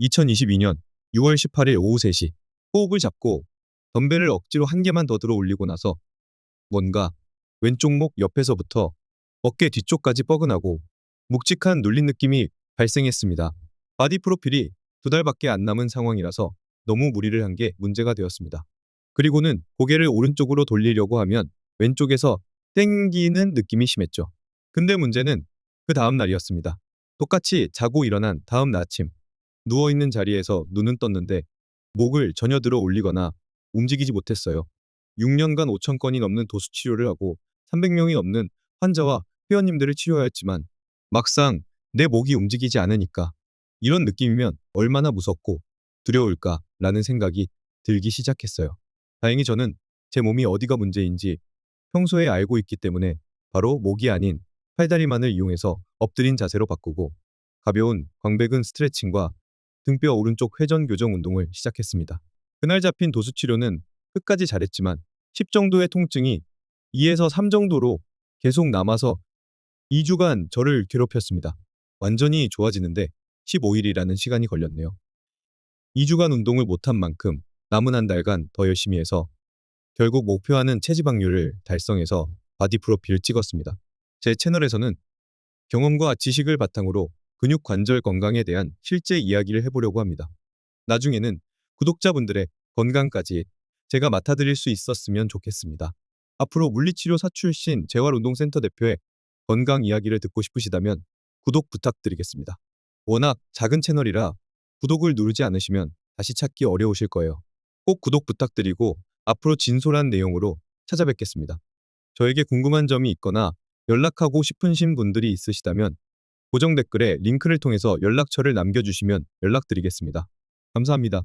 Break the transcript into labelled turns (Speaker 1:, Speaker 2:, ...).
Speaker 1: 2022년 6월 18일 오후 3시 호흡을 잡고 덤벨을 억지로 한 개만 더 들어 올리고 나서 뭔가 왼쪽 목 옆에서부터 어깨 뒤쪽까지 뻐근하고 묵직한 눌린 느낌이 발생했습니다. 바디 프로필이 두 달밖에 안 남은 상황이라서 너무 무리를 한 게 문제가 되었습니다. 그리고는 고개를 오른쪽으로 돌리려고 하면 왼쪽에서 땡기는 느낌이 심했죠. 근데 문제는 그 다음 날이었습니다. 똑같이 자고 일어난 다음 날 아침 누워있는 자리에서 눈은 떴는데 목을 전혀 들어 올리거나 움직이지 못했어요. 6년간 5천 건이 넘는 도수 치료를 하고 300명이 넘는 환자와 회원님들을 치료하였지만 막상 내 목이 움직이지 않으니까 이런 느낌이면 얼마나 무섭고 두려울까라는 생각이 들기 시작했어요. 다행히 저는 제 몸이 어디가 문제인지 평소에 알고 있기 때문에 바로 목이 아닌 팔다리만을 이용해서 엎드린 자세로 바꾸고 가벼운 광배근 스트레칭과 등뼈 오른쪽 회전 교정 운동을 시작했습니다. 그날 잡힌 도수 치료는 끝까지 잘했지만 10 정도의 통증이 2에서 3 정도로 계속 남아서 2주간 저를 괴롭혔습니다. 완전히 좋아지는데 15일이라는 시간이 걸렸네요. 2주간 운동을 못한 만큼 남은 한 달간 더 열심히 해서 결국 목표하는 체지방률을 달성해서 바디 프로필을 찍었습니다. 제 채널에서는 경험과 지식을 바탕으로 근육 관절 건강에 대한 실제 이야기를 해보려고 합니다. 나중에는 구독자분들의 건강까지 제가 맡아드릴 수 있었으면 좋겠습니다. 앞으로 물리치료사 출신 재활운동센터 대표의 건강 이야기를 듣고 싶으시다면 구독 부탁드리겠습니다. 워낙 작은 채널이라 구독을 누르지 않으시면 다시 찾기 어려우실 거예요. 꼭 구독 부탁드리고 앞으로 진솔한 내용으로 찾아뵙겠습니다. 저에게 궁금한 점이 있거나 연락하고 싶으신 분들이 있으시다면 고정 댓글에 링크를 통해서 연락처를 남겨주시면 연락드리겠습니다. 감사합니다.